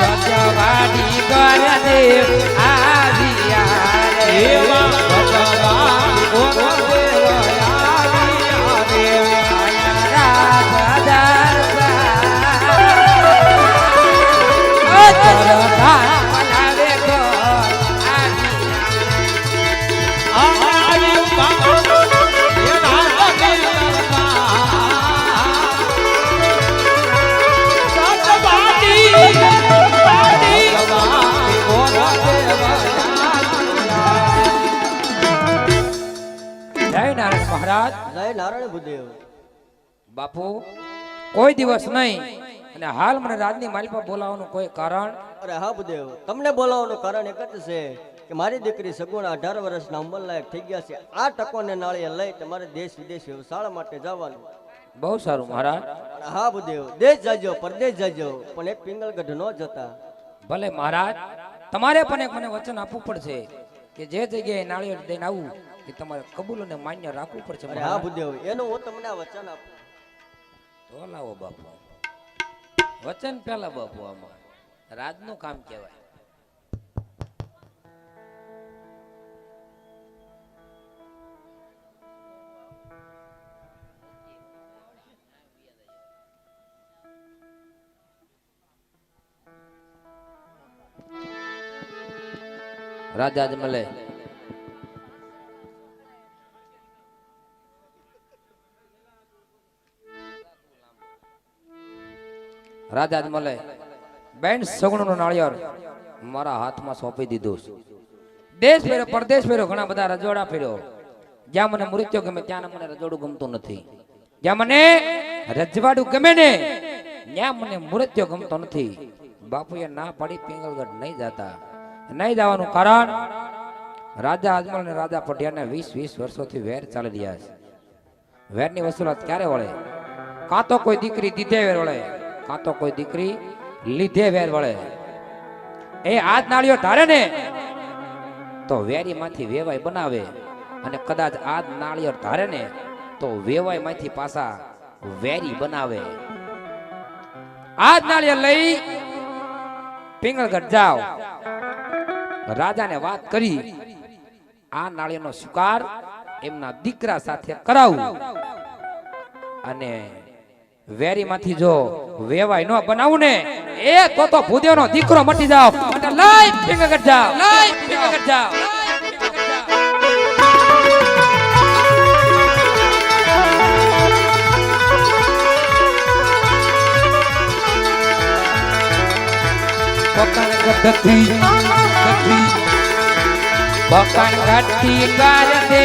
સજવાડી ગરદેવ મહારાજ. જય નારાયણ ભૂદેવ. બાપુ કોઈ દિવસ નહીં. અને હાલ મને રાજની માલિપા બોલાવવાનું કોઈ કારણ? અરે હા ભૂદેવ તમને બોલાવવાનું કારણ એક જ છે કે મારી દીકરી સગુણ અઢાર વર્ષના ઉંમર લાયક થઈ ગયા છે. આ ટકોને નાળીએ લઈ તમારે દેશ વિદેશ વ્યવસાય માટે જવાનું. બહુ સારું મહારાજ. હા ભૂદેવ દેશ જાજો પરદેશ જાજો પણ એક પિંગલગઢ ન જતા. ભલે મહારાજ તમારે પણ એક મને વચન આપવું પડશે કે જે જગ્યાએ નાળિયેર દઈને આવું એ તમારે કબૂલ અને માન્ય રાખવું પડશે અરે હા. ભૂદેવ એનું હું તમને આ વચન આપું. તો લાવો બાપુ વચન પેલા બાપુ આમાં. રાજનું કામ કહેવાય. રાજા જ મળે. રાજા જ મળે. બેન સગુણનું નાળિયેર મારા હાથમાં સોંપી દીધું દેશ ફેરો પરદેશ ફેરો ઘણા બધા રજવાડા ફેર્યો. જ્યાં મને મૃત્યુ ગમે ત્યાં મને રજવાડું ગમતું નથી. જ્યાં મને રજવાડું ગમે ને, ત્યાં મને મૃત્યુ ગમતો નથી. બાપુએ ના પાડી પિંગલગઢ નહીં જતા. નહીં જવાનું કારણ, રાજા અજમલ અને રાજા પઢિયાને વીસ વીસ વર્ષોથી વેર ચાલી રહ્યા છે. વેરની વસૂલાત ક્યારે વળે? કાં તો કોઈ દીકરી દીધે વેર વળે? કાં તો કોઈ દીકરી લીધે વેર વળે. એ આજ નાળીઓ ધારે ને, તો વેરીમાંથી વેવાય બનાવે અને કદાચ આજ નાળિયેર ધારે ને, તો વેવાયમાંથી પાછા વેરી બનાવે. આજ નાળિયેર લઈ પિંગળગઢ જાઓ. રાજાને વાત કરી, આ નાળિયેરનો સ્વીકાર એમના દીકરા સાથે કરાવું. અને વેરીમાંથી જો વેવાય ન બનાવું ને, એ તો તો ભૂદેવનો દીકરો મટી જાવ અને ફિંગર પિંગળગઢ જાવ લઈ પિંગળગઢ જાવ પકણ ગઢથી ગઢથી. પકણ ગઢથી કર દે.